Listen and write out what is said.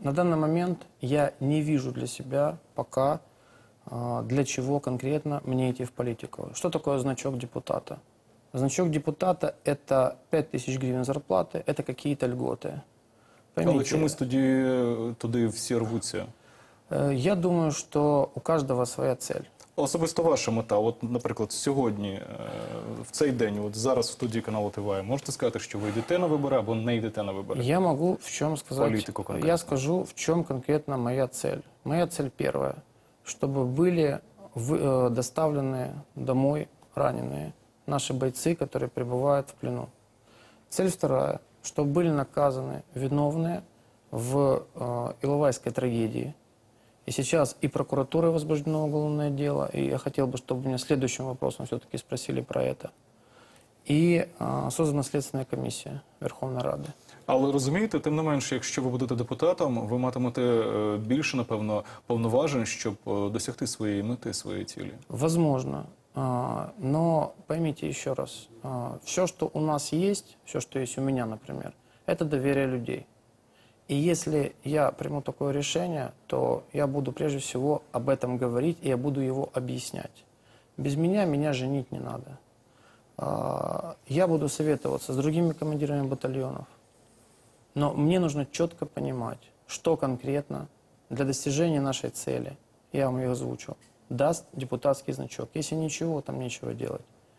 На данный момент я не вижу для себя пока, а, для чего конкретно мне идти в политику. Что такое значок депутата? Значок депутата – это 5000 гривен зарплаты, это какие-то льготы. Поймите, чомусь тоді е, туди всі рвуться. э, я думаю, что у каждого своя цель. Особисто ваша мета, от, наприклад, сьогодні, е, в цей день, от зараз в студії каналу ТВА, можете сказати, що ви йдете на вибори або не йдете на вибори? Я могу в чем сказать, Политику конкретно. я скажу, в чем конкретно моя цель. Моя цель первая, чтобы были вы- э, доставлены домой раненые наши бойцы, которые пребывают в плену. Цель вторая, чтобы были наказаны виновные в э, Иловайской трагедии. И сейчас и прокуратурой возбуждено уголовное дело, и я хотел бы, чтобы меня следующим вопросом все-таки спросили про это. И э, создана Следственная комиссия Верховной Рады. Але розумієте, тим не менше, якщо ви будете депутатом, ви матимете е, більше, напевно, повноважень, щоб е, досягти своєї мети, своєї цілі. Возможно. А, Но поймите еще раз, все, что у нас есть, все, что есть у меня, например, это доверие людей. И если я приму такое решение, то я буду прежде всего об этом говорить, и я буду его объяснять. Без меня меня женить не надо. А, Я буду советоваться с другими командирами батальонов. Но мне нужно четко понимать, что конкретно для достижения нашей цели, я вам ее озвучил, даст депутатский значок. Если ничего, там нечего делать.